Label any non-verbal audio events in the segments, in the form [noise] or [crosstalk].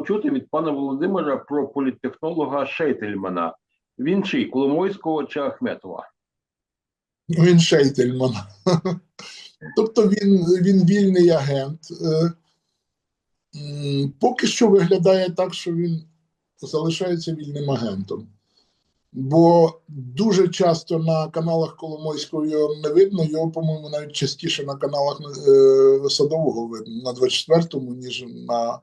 почути від пана Володимира про політтехнолога Шейтельмана. Він чий Коломойського чи Ахметова? Він Шейтельман. [laughs] Тобто він, він вільний агент. Е, Поки що виглядає так, що він залишається вільним агентом. Бо дуже часто на каналах Коломойського його не видно, його, по-моєму, навіть частіше на каналах е, Садового видно, на 24-му, ніж на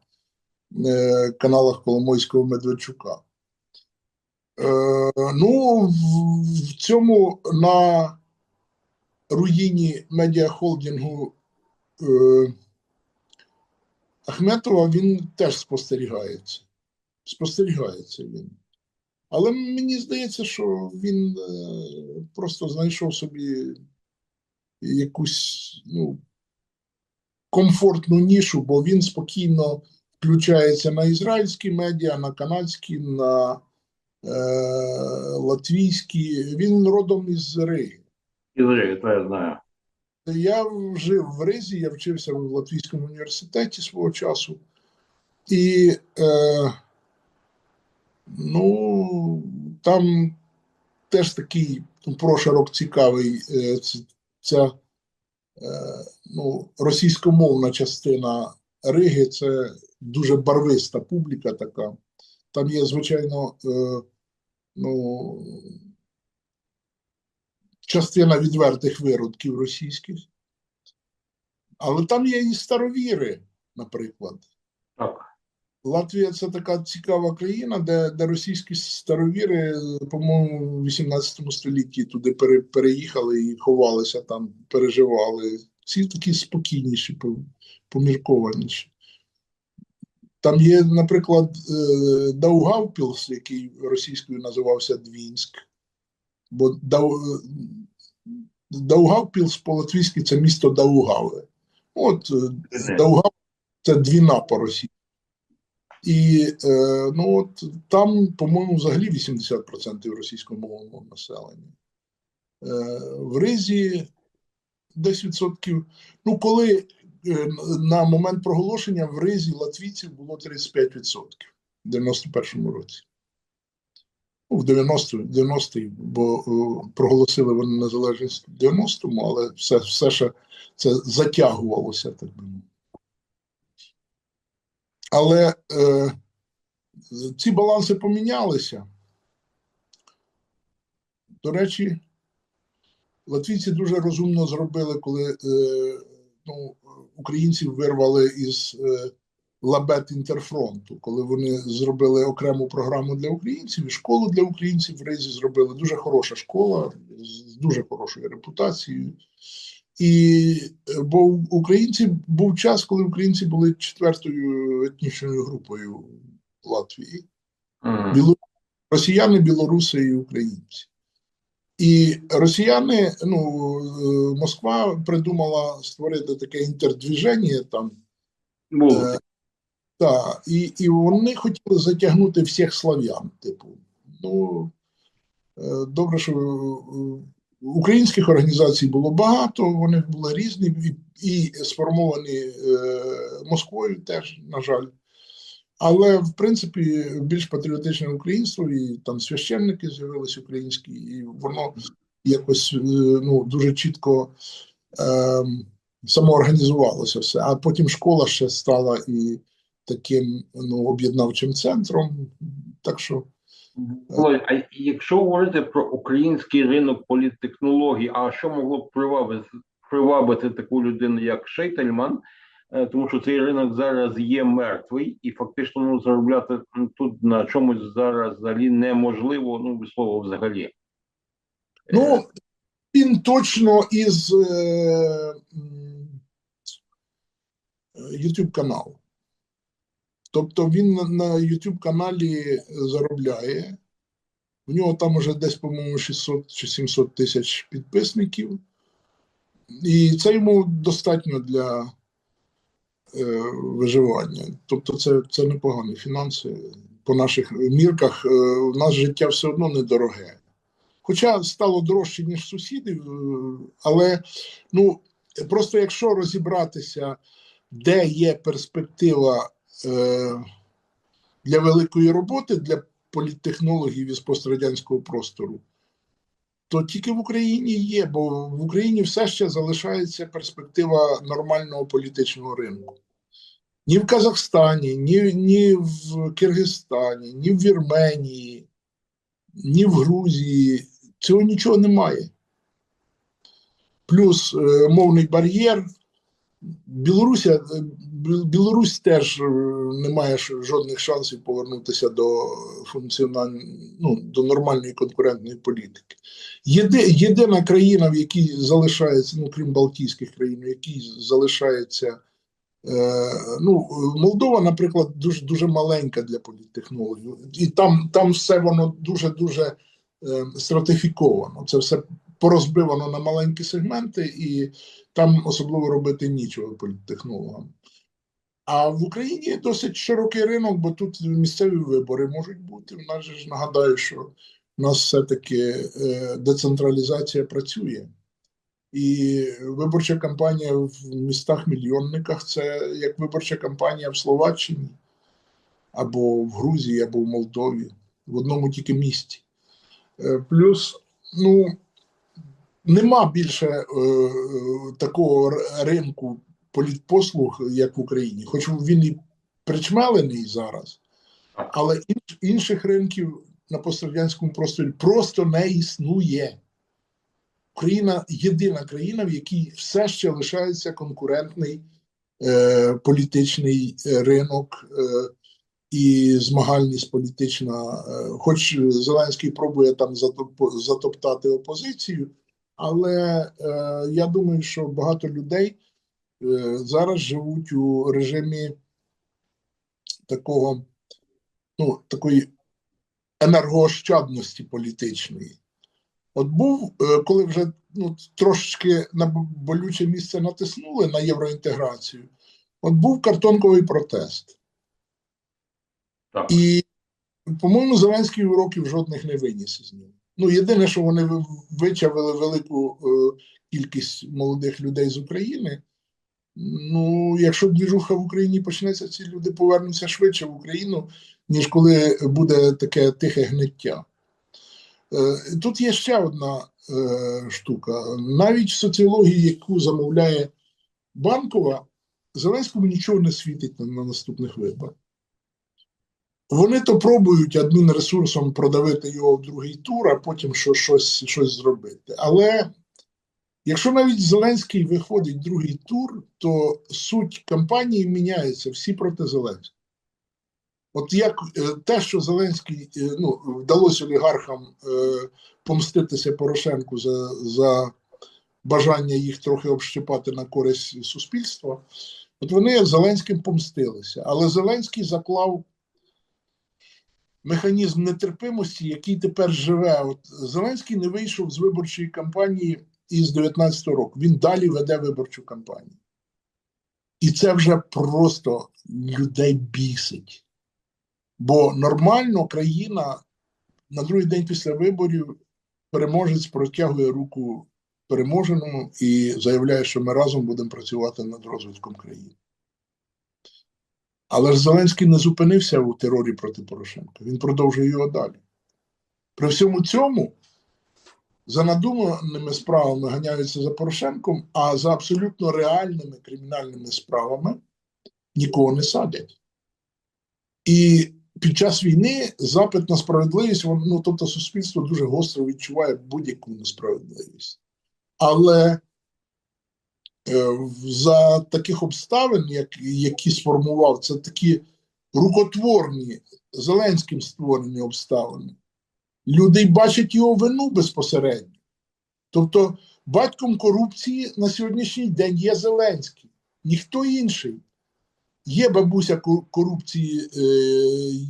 каналах Коломойського Медведчука. Е, ну, в, цьому на руїні медіахолдингу е, Ахметова він теж спостерігається. Спостерігається він. Але мені здається, що він е, просто знайшов собі якусь ну, комфортну нішу, бо він спокійно включається на ізраїльські медіа, на канадські, на е, латвійські. Він родом із Риги. Ізраїль, то я знаю. Я жив в Ризі, я вчився в Латвійському університеті свого часу. І е, ну, там теж такий ну, прошарок цікавий. Е, ця е, ну, російськомовна частина Риги це дуже барвиста публіка така. Там є, звичайно, е, ну, частина відвертих виродків російських. Але там є і старовіри, наприклад. Так. Латвія це така цікава країна, де, де російські старовіри, по-моєму, в 18 столітті туди пере, переїхали і ховалися там, переживали. Ці такі спокійніші, поміркованіші. Там є, наприклад, е, Даугавпілс, який російською називався Двінськ. Бо Дау, Даугавпілс по-латвійськи це місто Даугаве. От е, Даугав це двіна по Росії. І е, ну от там, по-моєму, взагалі 80% російськомовного населення. Е, в Ризі десь відсотків. Ну, коли е, на момент проголошення в Ризі латвійців було 35% в 91-му році. Ну, в 90 90-й, бо е, проголосили вони незалежність в 90-му, але все, все ще це затягувалося, так би мовити. Але е, ці баланси помінялися. До речі, латвійці дуже розумно зробили, коли е, ну, українців вирвали із е, лабет інтерфронту, коли вони зробили окрему програму для українців і школу для українців в Ризі зробили дуже хороша школа з дуже хорошою репутацією. І е, бо у українців був час, коли українці були четвертою етнічною групою в Латвії. Біло... Росіяни, білоруси і українці. І росіяни, ну, е, Москва придумала створити таке інтердвіження там. Е, та, і, і вони хотіли затягнути всіх слав'ян. Типу, ну, е, добре, що українських організацій було багато, вони були різні і, і сформовані е, Москвою теж, на жаль. Але, в принципі, більш патріотичне українство, і там священники з'явилися українські, і воно якось е, ну, дуже чітко е, самоорганізувалося все. А потім школа ще стала і таким ну, об'єднавчим центром. Так що Володь, а якщо говорити про український ринок політтехнологій, а що могло б привабити, привабити таку людину, як Шейтельман? Е, Тому що цей ринок зараз є мертвий, і фактично ну, заробляти тут на чомусь зараз взагалі неможливо, ну слова взагалі. Ну, він точно із е, YouTube каналу. Тобто він на- YouTube каналі заробляє. У нього там уже десь, по-моєму, 600 чи 700 тисяч підписників. І це йому достатньо для е, виживання. Тобто, це, це непогані фінанси. По наших мірках е, у нас життя все одно недороге. Хоча стало дорожче, ніж сусідів, е, але ну, просто якщо розібратися, де є перспектива е, для великої роботи для політтехнологів із пострадянського простору, то тільки в Україні є, бо в Україні все ще залишається перспектива нормального політичного ринку. Ні в Казахстані, ні, ні в Киргизстані, ні в Вірменії, ні в Грузії цього нічого немає. Плюс е, мовний бар'єр. Білоруся, е, Білорусь теж е, не має жодних шансів повернутися до функціональної, ну, до нормальної конкурентної політики. Єди, єдина країна, в якій залишається, ну крім Балтійських країн, в якій залишається. Е, ну, Молдова, наприклад, дуже дуже маленька для політтехнологів, і там, там все воно дуже дуже е, стратифіковано. Це все порозбивано на маленькі сегменти, і там особливо робити нічого політтехнологам. А в Україні досить широкий ринок, бо тут місцеві вибори можуть бути. У нас ж нагадаю, що у нас все-таки е, децентралізація працює. І виборча кампанія в містах-мільйонниках це як виборча кампанія в Словаччині, або в Грузії, або в Молдові, в одному тільки місті. Е, Плюс, ну, нема більше е, такого ринку політпослуг, як в Україні, хоч він і причмелений зараз, але інших ринків на пострадянському просторі просто не існує. Україна єдина країна, в якій все ще лишається конкурентний е, політичний е, ринок е, і змагальність політична. Е, хоч Зеленський пробує там затоп- затоптати опозицію, але е, я думаю, що багато людей зараз живуть у режимі такого, ну, такої енергоощадності політичної. От був, е, коли вже ну, трошечки на болюче місце натиснули на євроінтеграцію, от був картонковий протест. Так. І, по-моєму, Зеленський уроків жодних не виніс із нього. Ну, єдине, що вони вичавили велику е, кількість молодих людей з України. Ну, якщо двіжуха в Україні почнеться, ці люди повернуться швидше в Україну, ніж коли буде таке тихе гниття. Е, Тут є ще одна е, штука. Навіть в соціології, яку замовляє Банкова, Зеленському нічого не світить на, на наступних виборах. Вони то пробують адмінресурсом продавити його в другий тур, а потім що, щось, щось зробити. Але якщо навіть Зеленський виходить другий тур, то суть кампанії міняється всі проти Зеленського. От як е, те, що Зеленський е, ну, вдалося олігархам е, помститися Порошенку за, за бажання їх трохи общипати на користь суспільства, от вони Зеленським помстилися. Але Зеленський заклав механізм нетерпимості, який тепер живе. От Зеленський не вийшов з виборчої кампанії із 19 року. Він далі веде виборчу кампанію. І це вже просто людей бісить. Бо нормально країна на другий день після виборів переможець протягує руку переможеному і заявляє, що ми разом будемо працювати над розвитком країни. Але ж Зеленський не зупинився у терорі проти Порошенка. Він продовжує його далі. При всьому цьому за надуманими справами ганяються за Порошенком, а за абсолютно реальними кримінальними справами нікого не садять. І під час війни запит на справедливість, ну, тобто суспільство дуже гостро відчуває будь-яку несправедливість. Але е, за таких обставин, як, які сформував, це такі рукотворні Зеленським створені обставини. Люди бачать його вину безпосередньо. Тобто, батьком корупції на сьогоднішній день є Зеленський, ніхто інший. Є бабуся корупції е,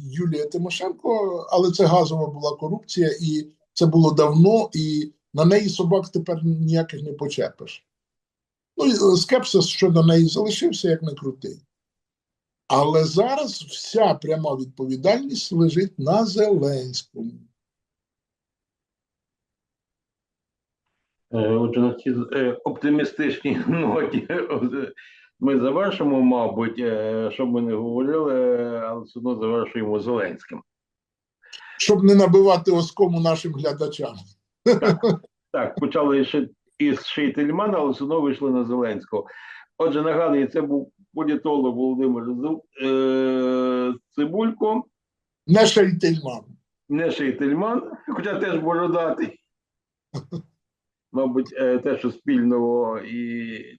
Юлія Тимошенко, але це газова була корупція, і це було давно, і на неї собак тепер ніяких не почепиш. Ну, і, е, скепсис щодо неї залишився, як не крутий. Але зараз вся пряма відповідальність лежить на Зеленському. Е, Отже, на цій е, оптимістичній [laughs] ноті е, ми завершимо, мабуть, е, що ми не говорили, е, але все одно завершуємо Зеленським. Щоб не набивати оскому нашим глядачам. Так, почали ще із Шейтельмана, але все одно вийшли на Зеленського. Отже, нагадую, це був політолог Володимир е, Цибулько, Не Шейтельман. не Шейтельман, хоча теж бородатий. [laughs] Мабуть, е, те, що спільного і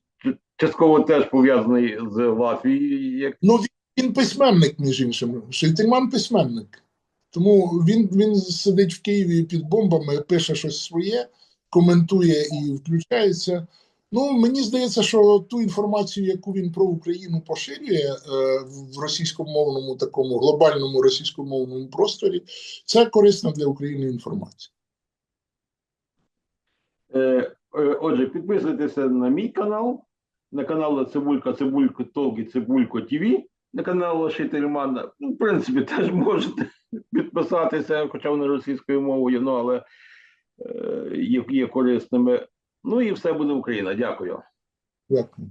частково теж пов'язаний з Латвією, як Ну, він, письменник, між іншим. Шейтельман письменник. Тому він, він сидить в Києві під бомбами, пише щось своє, коментує і включається. Ну, мені здається, що ту інформацію, яку він про Україну поширює е, в російськомовному такому глобальному російськомовному просторі, це корисна для України інформація. Е, е, Отже, підписуйтеся на мій канал, на канал Цибулька, Цибулько Толк і Цибулько ТВ, на канал Шейтермана. Ну, в принципі, [laughs] теж можете підписатися, хоча вони російською мовою, ну, але е, є, є корисними. Ну і все буде Україна. Дякую. Дякую.